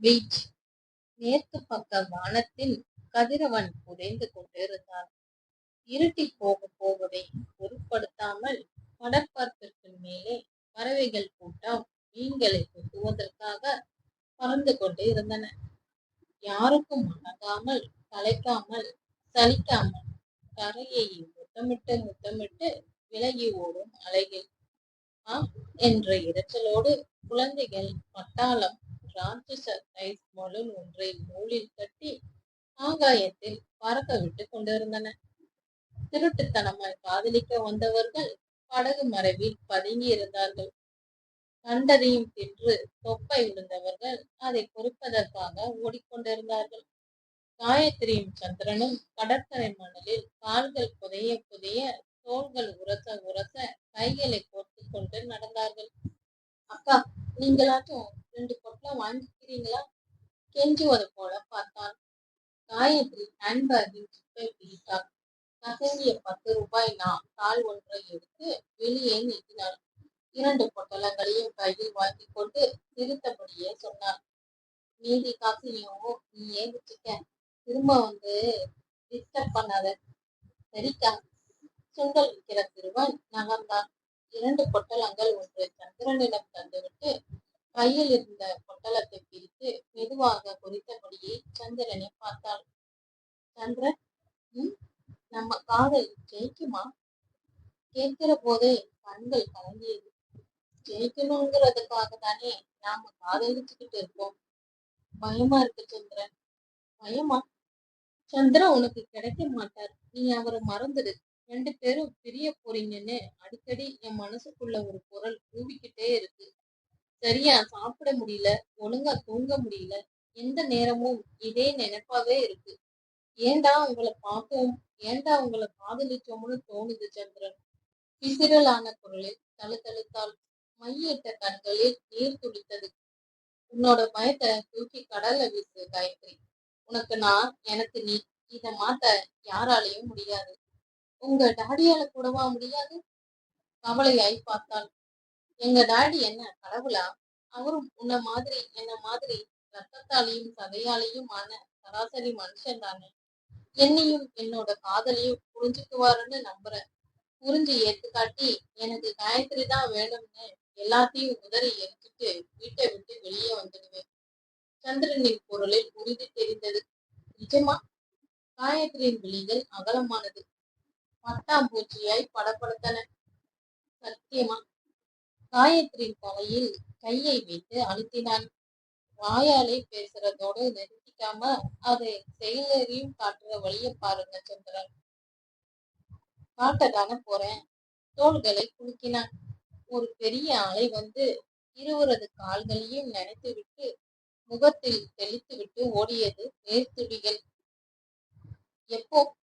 Beach மேற்கு பக்க வானத்தில் கதிரவன் புதைந்து கொண்டிருந்தான். இருட்டி போக போகவே பொருட்படுத்தாமல் கடற்பரப்பிற்கு மேலே பறவைகள் கூட்டம் மீன்களை கொட்டுவதற்காக பறந்து கொண்டு இருந்தன யாருக்கும் அணங்காமல் கலைக்காமல் சலிக்காமல் கரையை முத்தமிட்டு முத்தமிட்டு விலகி ஓடும் அலைகள். ஆ என்ற இரைச்சலோடு குழந்தைகள் பட்டாளம் ராட்சச ஐஸ் பலூன் ஒன்றை நூலில் கட்டி ஆகாயத்தில் பறக்க விட்டு கொண்டிருந்தன. திருட்டுத்தனமாய் காதலிக்க வந்தவர்கள் படகு மறைவில் பதுங்கி இருந்தார்கள். கண்டதையும் தின்று தொப்பை விழுந்தவர்கள் அதை பொறுப்பதற்காக ஓடிக்கொண்டிருந்தார்கள். காயத்ரியும் சந்திரனும் கடற்கரை மணலில் கால்கள் புதைய புதைய தோள்கள் உரச உரச கைகளை கோர்த்து கொண்டு நடந்தார்கள். அக்கா நீங்களாச்சும் ரெண்டு பொட்டலம் வாங்கிக்கிறீங்களா கெஞ்சுவது போல பார்த்தான் காயத்ரி ஹேண்ட்பேக்கின் சிப்பை பிடித்தாள். நகங்கிய பத்து ரூபாய் நான் தாள் ஒன்றை எடுத்து வெளியே நீட்டினாள். இரண்டு பொட்டலங்களையும் கையில் வாங்கி கொண்டு சிரித்தபடியே சொன்னார் மீதி காசையும் நீ ஏன் வச்சுக்க திரும்ப வந்து டிஸ்டர்ப் பண்ணாத. சரிக்கா. சுண்டல் விற்கிற சிறுவன் நகர்ந்தான். இரண்டு பொட்டலங்கள் ஒன்று சந்திரனிடம் தந்துவிட்டு கையில் இருந்த பொட்டலத்தை பிரித்து மெதுவாக குறித்தபடியே சந்திரனை பார்த்தாள். சந்திரன் உம் நம்ம காதல் ஜெயிக்குமா? கேட்கிற போதே கண்கள் கலங்கியது. ஜெயிக்கணுங்கிறதுக்காக தானே நாம காதலிச்சுக்கிட்டு இருக்கோம். பயமா இருக்கு சந்திரன். பயமா? சந்திரன் உனக்கு கிடைக்க மாட்டார். நீ அவரை மறந்துடு. ரெண்டு பேரும் பிரிய போறீங்கன்னு அடிக்கடி என் மனசுக்குள்ள ஒரு குரல் கூவிக்கிட்டே இருக்கு. சரியா? சாப்பிட முடியல ஒழுங்கா தூங்க முடியல எந்த நேரமும் இதே நினைப்பாவே இருக்கு. ஏண்டா உங்களை பார்த்தோம்? ஏண்டா உங்களை காதலிச்சோம்னு தோணுது சந்திரன்? பிசிறலான குரலில் தழுத்தழுத்தால் மையிட்ட கண்களில் நீர் துளித்தது உன்னோட பயத்தை தூக்கி கடல்ல வீசு காயத்ரி. உனக்கு நான் எனக்கு நீ இத மாத்த யாராலையும் முடியாது. உங்க டாடியால கூடவா முடியாது? கவலையாய் பார்த்தாள். எங்க டாடி என்ன கடவுளா? அவரும் உன்ன மாதிரி என்ன மாதிரி ரத்தத்தாலையும் சதையாலையும் ஆன சராசரி மனுஷன் தானே. என்னையும் என்னோட காதலையும் புரிஞ்சுக்குவாருன்னு நம்புறேன். புரிஞ்சு ஏத்துக்காட்டி எனக்கு காயத்ரி தான் வேணும்னு எல்லாத்தையும் உதறி எரிஞ்சிட்டு வீட்டை விட்டு வெளியே வந்துடுவேன். சந்திரனின் குரலில் உறுதி தெரிந்தது. நிஜமா? காயத்ரியின் விழிகள் அகலமானது. பட்டாம்பூச்சியாய் படப்படுத்தன சத்தியமா? காயத்ரியின் தலையில் கையை வைத்து அழுத்தினான். வாயாலே பேசுறதோடு நிறுத்திக்காம அதை செயலரையும் காட்டுற வழிய பாருங்க சந்திரன். காட்டதான போறேன். தோள்களை குலுக்கினான். ஒரு பெரிய அலை வந்து இருவரது கால்களையும் நினைத்து விட்டு முகத்தில் தெளித்து விட்டு ஓடியது நேர்த்துடிகள். எப்போ?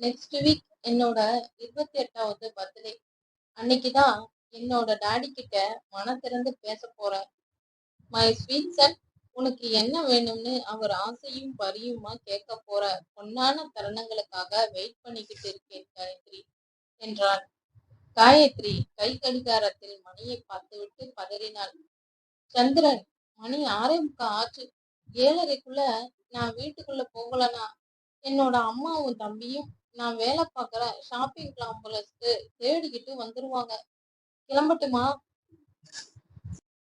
நெக்ஸ்ட் வீக் என்னோட இருபத்தி எட்டாவது பர்த்டே அன்னைக்குதான் என்னோட டாடி கிட்ட மன திறந்து பேச போறேன் மை ஸ்வீட் சன் உனக்கு என்ன வேணும்னு அவர் ஆசையும் பரியுமா கேட்க போற பொன்னான தருணங்களுக்காக வெயிட் பண்ணிக்கிட்டு இருக்கேன் காயத்ரி என்றான். காயத்ரி கை கடிகாரத்தில் மணியை பார்த்துவிட்டு பதறினாள். சந்திரன் மணி ஆறே முக்கா ஆச்சு. ஏழரைக்குள்ள நான் வீட்டுக்குள்ள போகலனா என்னோட அம்மாவும் தம்பியும் நான் வேலை பார்க்குற ஷாப்பிங் காம்ப்ளெக்ஸ்க்கு தேடிக்கிட்டு வந்துருவாங்க. கிளம்பட்டுமா?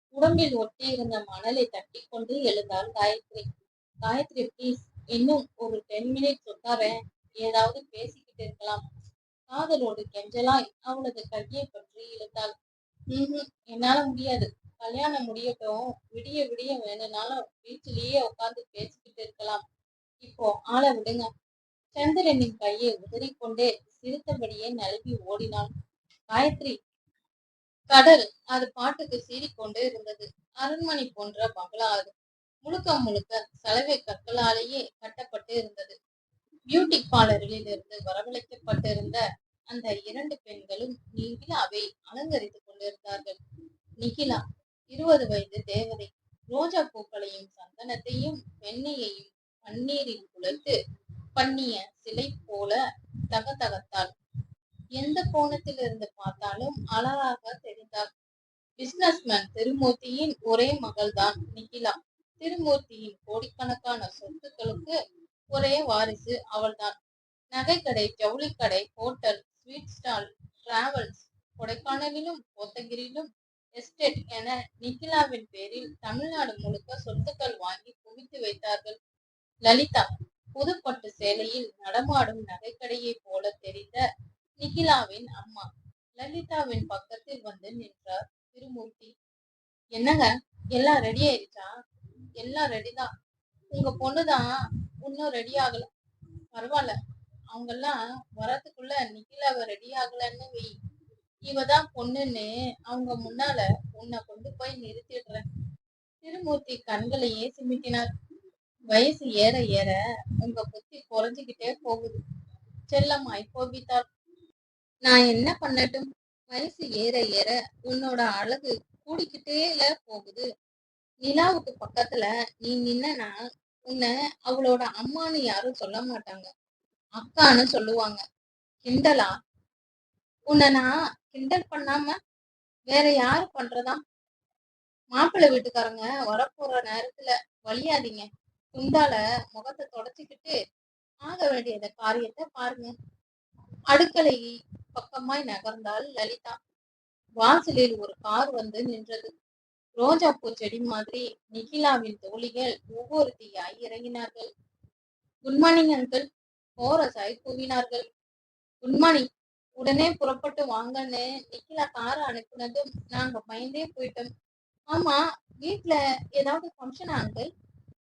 உடம்பில் ஒட்டி இருந்த மணலை தட்டி கொண்டு எழுந்தாள் காயத்ரி. காயத்ரி ப்ளீஸ் இன்னும் ஒரு டென் மினிட்ஸ் உட்காரேன் ஏதாவது பேசிக்கிட்டு இருக்கலாம். காதலோடு கெஞ்சலாய் அவளது கையை பற்றி இழுத்தாள். ம் என்னால முடியாது. கல்யாணம் முடியட்டும். விடிய விடிய வேணும்னாலும் வீட்டிலேயே உட்காந்து பேசிக்கிட்டு இருக்கலாம். இப்போ ஆளை விடுங்க. சந்திரனின் கையை உதறிக்கொண்டே சிரித்தபடியே நழுவி ஓடினாள். காயத்ரி கடல் அது பாட்டுக்கு சீறிக்கொண்டே இருந்தது. அரண்மனை போன்ற பங்களா அது முழுக்க முழுக்க சலவை கற்களாலேயே கட்டப்பட்டு இருந்தது. பியூட்டி பார்லரில் இருந்து வரவழைக்கப்பட்டிருந்த அந்த இரண்டு பெண்களும் நிகிலாவை அலங்கரித்துக் கொண்டிருந்தார்கள். நிகிலா இருபது வயது தேவதை ரோஜா பூக்களையும் சந்தனத்தையும் வெண்ணையையும் பன்னீரில் குழைத்து பண்ணிய சிலை போல தகதகத்தாள். எந்த கோணத்தில் இருந்து பார்த்தாலும் அழகாக தெரிந்தார். பிசினஸ்மேன் திருமூர்த்தியின் ஒரே மகள்தான் நிகிலா. திருமூர்த்தியின் கோடிக்கணக்கான சொத்துக்களுக்கு ஒரே வாரிசு அவள்தான். நகைக்கடை ஜவுளிக்கடை ஹோட்டல் ஸ்வீட் ஸ்டால் டிராவல்ஸ் கொடைக்கானலிலும் கோத்தகிரியிலும் எஸ்டேட் என நிகிலாவின் பேரில் தமிழ்நாடு முழுக்க சொத்துக்கள் வாங்கி குவித்து வைத்தார்கள். லலிதா புதுப்பட்டு சேலையில் நடமாடும் நகைக்கடையைப் போல தெரிந்த நிகிலாவின் அம்மா. லலிதாவின் பக்கத்தில் வந்து நின்றார் திருமூர்த்தி. என்னங்க? எல்லாம் ரெடி ஆயிடுச்சா எல்லாம் ரெடிதான் உங்க பொண்ணுதான் இன்னும் ரெடி ஆகல. பரவாயில்ல. அவங்கெல்லாம் வரதுக்குள்ள நிகிலாவ ரெடி ஆகலன்னு வை. இவதான் பொண்ணுன்னு அவங்க முன்னால உன்னை கொண்டு போய் நிறுத்திடுறேன். திருமூர்த்தி கண்களையே சிமிட்டினார் வயசு ஏற ஏற உங்க புத்தி குறைஞ்சுக்கிட்டே போகுது. செல்லம்மாய் கோபித்தாள். நான் என்ன பண்ணட்டும்? வயசு ஏற ஏற உன்னோட அழகு கூடிக்கிட்டே போகுது. நிலாவுக்கு பக்கத்துல நீ நின்னா உன்னை அவளோட அம்மான்னு யாரும் சொல்ல மாட்டாங்க. அக்கான்னு சொல்லுவாங்க. கிண்டலா? உன்னை நான் கிண்டல் பண்ணாம வேற யாரு பண்றதா? மாப்பிள்ளை வீட்டுக்காரங்க வரப்போற நேரத்துல வழியாதீங்க துண்டால முகத்தை தொடச்சிக்கிட்டு ஆக வேண்டியத காரியத்தை பாருங்க. அடுக்கலை பக்கமாய் நகர்ந்தாள் லலிதா. வாசலில் ஒரு கார் வந்து நின்றது. ரோஜா பூ செடி மாதிரி நிகிலாவின் தோழிகள் ஒவ்வொருத்தியாய் இறங்கினார்கள். Good morning uncle. கோரசாய் கூவினார்கள். Good morning. உடனே புறப்பட்டு வாங்கன்னு நிக்கிலா கார் அனுப்புனதும் நாங்க பயந்தே போயிட்டோம். ஆமா வீட்டுல ஏதாவது ஃபங்க்ஷன் அங்கிள்?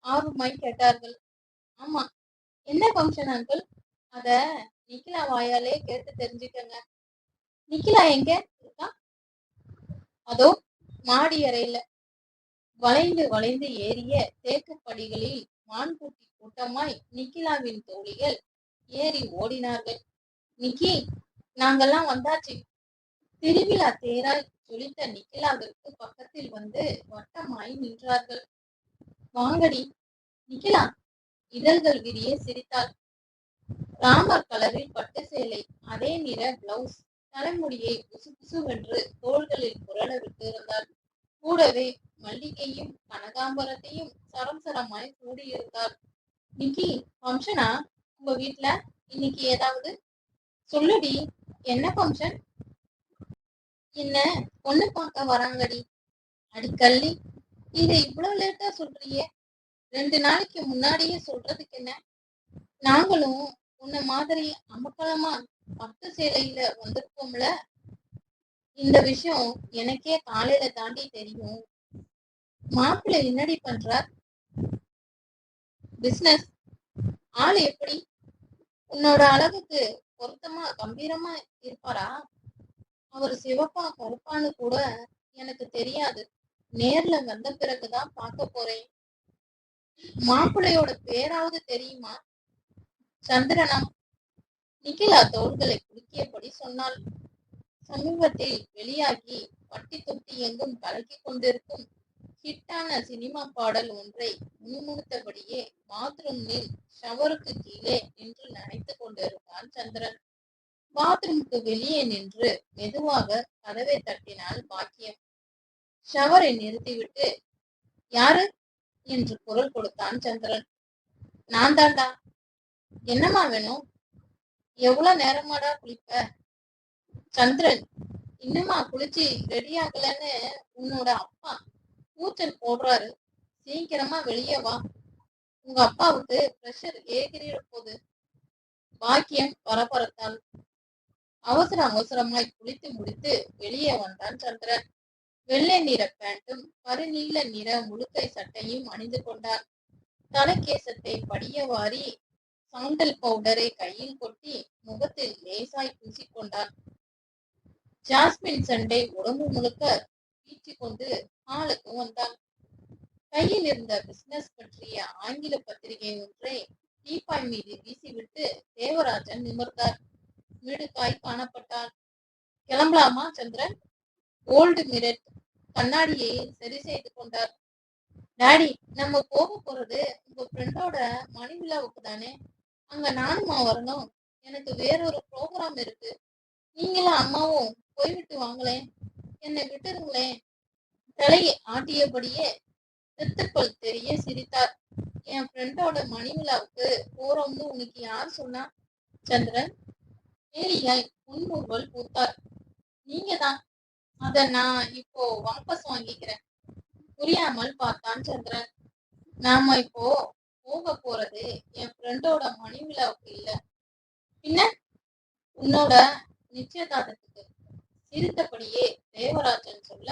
ஆர்வமாய் கேட்டார்கள். ஆமா. என்ன ஃபங்க்ஷன் அங்கிள்? அத நிக்கிலா வாயாலே கேட்டு தெரிஞ்சுக்கங்க. நிக்கிலா எங்க இருக்கா? அதோ மாடி அறையில வளைந்து வளைந்து ஏறிய தேக்குப்படிகளில் மான்குட்டி கூட்டமாய் நிக்கிலாவின் தோழிகள் ஏறி ஓடினார்கள். நிக்கி நாங்கெல்லாம் வந்தாச்சு. திருவிழா தேராய் ஜொலித்த நிக்கிலாவிற்கு பக்கத்தில் வந்து வட்டமாய் நின்றார்கள். வாங்கடி நிக்கிலா இதழ்கள் விரிய சிரித்தாள். ராமர் கலரில் பட்டு சேலை அதே நிற பிளவுஸ் தலைமுடியை புசு புசுவென்று தோள்களில் புரள விட்டு இருந்தாள். கூடவே மல்லிகையும் கனகாம்பரத்தையும் சரம் சரமாய் கூடியிருந்தாள் நிக்கி ஃபங்க்ஷனா உங்க வீட்ல? இன்னைக்கு ஏதாவது? சொல்லுடி என்ன ஃபங்க்ஷன் என்ன? பொண்ணு பார்க்க வராங்கடி. அடிக்கல்லி. இதை இவ்வளவு லேட்டா சொல்றியே ரெண்டு நாளைக்கு முன்னாடியே சொல்றதுக்கு என்ன? நாங்களும் உன்னை மாதிரி அமக்கலமா பட்டு சேலையில வந்திருக்கோம்ல? இந்த விஷயம் எனக்கே காலையில தாண்டி தெரியும். மாப்பிள்ளை என்னடி பண்றார்? பிசினஸ் ஆள் எப்படி? உன்னோட அழகுக்கு பொருத்தமா கம்பீரமா இருப்பாரா? அவர் சிவப்பா கருப்பான்னு கூட எனக்கு தெரியாது. நேர்ல வந்த பிறகுதான் பார்க்க போறேன். மாப்பிள்ளையோட பேராவது தெரியுமா? சந்திரனா? நிகிலா தோள்களை குலுக்கியபடி சொன்னாள். சமீபத்தில் வெளியாகி வட்டி தொட்டி எங்கும் கலக்கி கொண்டிருக்கும் ஹிட்டான சினிமா பாடல் ஒன்றை முணுமுணுத்தபடியே பாத்ரூமில் ஷவருக்கு கீழே நின்று நினைத்து கொண்டிருந்தான் சந்திரன். பாத்ரூமுக்கு வெளியே நின்று மெதுவாக கதவை தட்டினாள் பாக்கியம். ஷவரை நிறுத்திவிட்டு யாரு? என்று குரல் கொடுத்தான் சந்திரன். நான் தாண்டா என்னம்மா வேணும்? எவ்வளவு நேரமாடா குளிப்ப? சந்திரன் இன்னுமா குளிச்சு ரெடி ஆகலன்னு உன்னோட அப்பா கூச்சல் போடுறாரு. சீக்கிரமா வெளியே வா. உங்க அப்பாவுக்கு பிரஷர் ஏகிற போகுது பாக்கியம் பரபரத்தால் அவசர அவசரமாய் குளித்து முடித்து வெளியே வந்தான் சந்திரன். வெள்ளை நிற பேண்டும் கருநீல நிற முழுக்கை சட்டையும் அணிந்து கொண்டான். தலைக்கேசத்தை படிய வாரி சாண்டல் பவுடரை கையில் கொட்டி முகத்தில் லேசாய் பூசிக்கொண்டார் ஜாஸ்மின் சண்டை உடம்பு முழுக்க பீச்சிக் கொண்டு ஹாலுக்கு வந்தான். கையில் இருந்த பிசினஸ் பற்றிய ஆங்கில பத்திரிகை ஒன்றை டீப்பாய் மீது வீசிவிட்டு தேவராஜன் நிமிர்ந்தார். மிடுக்காய் காணப்பட்டார் கிளம்பலாமா சந்திரன்? ஓல்டு மிரட் கண்ணாடியை சரி செய்து கொண்டார். டாடி நம்ம போக போறது உங்க ஃப்ரெண்டோட மணி விழாவுக்கு தானே அங்க நானுமா வரணும் எனக்கு வேறொரு ப்ரோக்ராம் இருக்கு. நீங்களும் அம்மாவும் போய்விட்டு வாங்களேன். என்னை விட்டுருங்களேன். தலையை ஆட்டியபடியே சித்துக்குள் தெரிய சிரித்தார். என் ஃப்ரெண்டோட மணிவிழாவுக்கு போறோம்னு உனக்கு யார் சொன்னா? சந்திரன் கேலியாய் முன்முறுவல் பூத்தார். நீங்க தான். அத நான் இப்போ வாபஸ் வாங்கிக்கிறேன். புரியாமல் பார்த்தான் சந்திரன். நாம இப்போ போக போறது என் ஃப்ரெண்டோட மணி விழாவுக்கு இல்ல. பின்ன உன்னோட நிச்சயதார்த்தத்துக்கு சிரித்தபடியே தேவராஜன் சொல்ல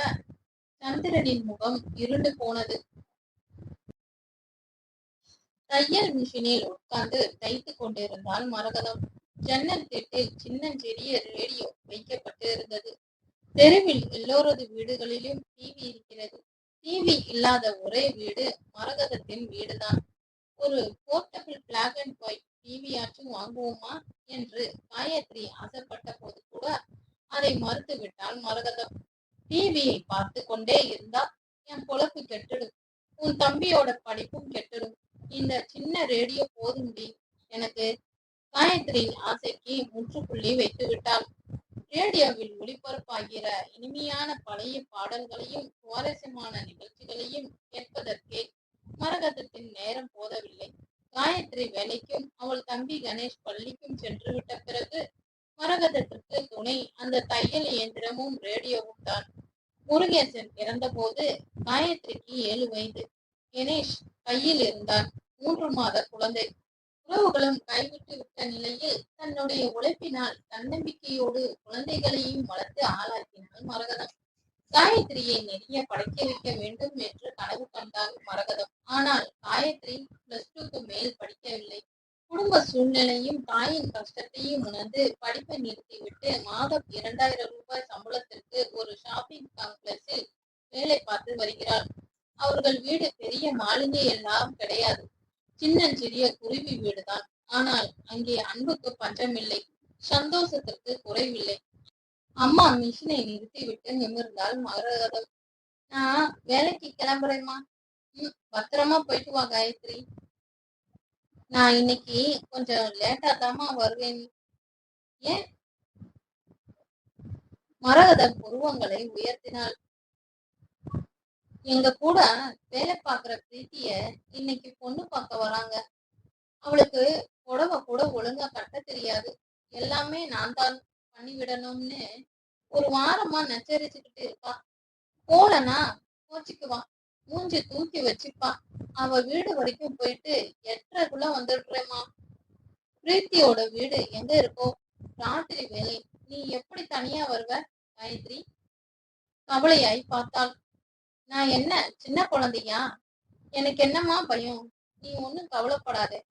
சந்திரனின் முகம் இருண்டு போனது. தையல் மிஷினில் உட்கார்ந்து தைத்து கொண்டிருந்தால் மரகதம். ஜன்னல் திட்டில் சின்னஞ்சிறிய ரேடியோ வைக்கப்பட்டு இருந்தது. தெருவில் எல்லோரது வீடுகளிலும் டிவி இருக்கிறது. டிவி இல்லாத ஒரே வீடு மரகதத்தின் வீடுதான். ஒரு போர்ட்டபிள் பிளாக் அண்ட் ஒயிட் டிவியாச்சும் வாங்குவோமா என்று காயத்ரி ஆசைப்பட்ட போது கூட அதை மறுத்து விட்டால் மரகதம் டிவியை பார்த்து கொண்டே இருந்தா என் பொழப்பு கெட்டுடும். உன் தம்பியோட படிப்பும் கெட்டுடும். இந்த சின்ன ரேடியோ போதும்டி எனக்கு. காயத்ரியின் ஆசைக்கு முற்றுப்புள்ளி வைத்து விட்டாள். ரேடியோவில் ஒளிபரப்பாகிற இனிமையான பழைய பாடல்களையும் சுவாரஸ்யமான நிகழ்ச்சிகளையும் கேட்பதற்கே மரகதத்தின் நேரம் போதவில்லை. காயத்ரி வேலைக்கும் அவள் தம்பி கணேஷ் பள்ளிக்கும் சென்று விட்ட பிறகு மரகதத்திற்கு துணை அந்த தையல் இயந்திரமும் ரேடியோவும் தான். முருகேசன் இறந்தபோது காயத்ரிக்கு ஏழு வயது. கணேஷ் கையில் இருந்தான். மூன்று மாத குழந்தை. உறவுகளும் கைவிட்டு விட்ட நிலையில் தன்னுடைய உழைப்பினால் தன்னம்பிக்கையோடு குழந்தைகளையும் வளர்த்து ஆளாக்கினாள் மரகதம். காயத்ரியை நிறைய படைக்க வைக்க வேண்டும் என்று கனவு கண்டாள் மரகதம். ஆனால் காயத்ரி பிளஸ் டூக்கு மேல் படிக்கவில்லை. குடும்ப சூழ்நிலையும் தாயின் கஷ்டத்தையும் உணர்ந்து படிப்பை நிறுத்திவிட்டு மாதம் இரண்டாயிரம் ரூபாய் சம்பளத்திற்கு ஒரு ஷாப்பிங் காம்ப்ளெக்ஸில் வேலை பார்த்து வருகிறாள். அவர்கள் வீடு பெரிய மாளிகை எல்லாம் கிடையாது. சின்னஞ்சிறிய குருவி வீடுதான். ஆனால் அங்கே அன்புக்கு பஞ்சமில்லை. சந்தோஷத்திற்கு குறைவில்லை. அம்மா மிஷினை நிறுத்தி விட்டு நிமிர்ந்தால் மரகதம் நான் வேலைக்கு கிளம்புறேம்மா. ம் பத்திரமா போயிட்டு வா காயத்ரி. நான் இன்னைக்கு கொஞ்சம் லேட்டா தாமா வருவேன். ஏன்? மரகதம் புருவங்களை உயர்த்தினாள். எங்க கூட வேலை பாக்குற பிரீத்திய இன்னைக்கு பொண்ணு பார்க்க வராங்க. அவளுக்கு புடவை கூட ஒழுங்கா கட்ட தெரியாது. எல்லாமே நான் தான். பண்ணிவிடணும்னு ஒரு வாரமா நச்சரிச்சுக்கிட்டு இருப்பா போலனா கோச்சிக்குவா மூஞ்சி தூக்கி வச்சுப்பா. அவ வீடு வரைக்கும் போயிட்டு எட்டரைக்குள்ள வந்துடுறேம்மா. பிரீத்தியோட வீடு எங்க இருக்கோ? ராத்திரி வேலை. நீ எப்படி தனியா வருவ? காயத்ரி. கவலையாய் பார்த்தாள். நான் என்ன? சின்ன குழந்தையா? எனக்கு என்னம்மா பயம்? நீ ஒன்னும் கவலைப்படாத.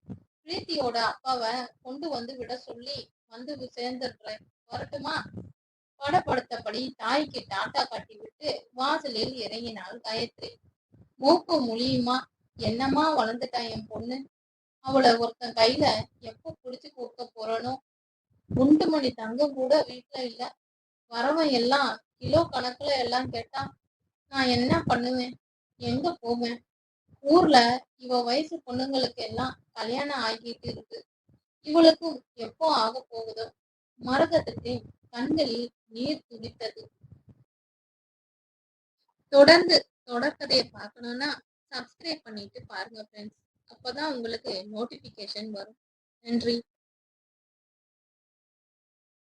பிரீத்தியோட அப்பாவை கொண்டு வந்து விட சொல்லி வந்து சேர்ந்துடுறேன். வரட்டுமா? படப்படுத்தபடி தாய்க்கு டாட்டா கட்டி விட்டு வாசலில் இறங்கினாள் காயத்ரி. மூக்கு முழியுமா? என்னம்மா வளர்ந்துட்டா என் பொண்ணு? அவளை ஒருத்தன் கையில எப்ப புடிச்சு கொடுக்க போறனோ? குண்டு மணி தங்கம் கூட வீட்டுல இல்ல. வரவன் எல்லாம் கிலோ கணக்குல எல்லாம் கேட்டா நான் என்ன பண்ணுவேன்? எங்க போவேன்? ஊர்ல இவ வயசு பொண்ணுங்களுக்கு எல்லாம் கல்யாணம் ஆகிட்டு இருக்கு. இவளுக்கும் எப்போ ஆக போகுதோ? மரகதத்தின் கண்களில் நீர் துடித்தது. தொடர்ந்து தொடர்கதையை பார்க்கணும்னா சப்ஸ்கிரைப் பண்ணிட்டு பாருங்க ஃப்ரெண்ட்ஸ் அப்போதான் உங்களுக்கு நோட்டிபிகேஷன் வரும். நன்றி.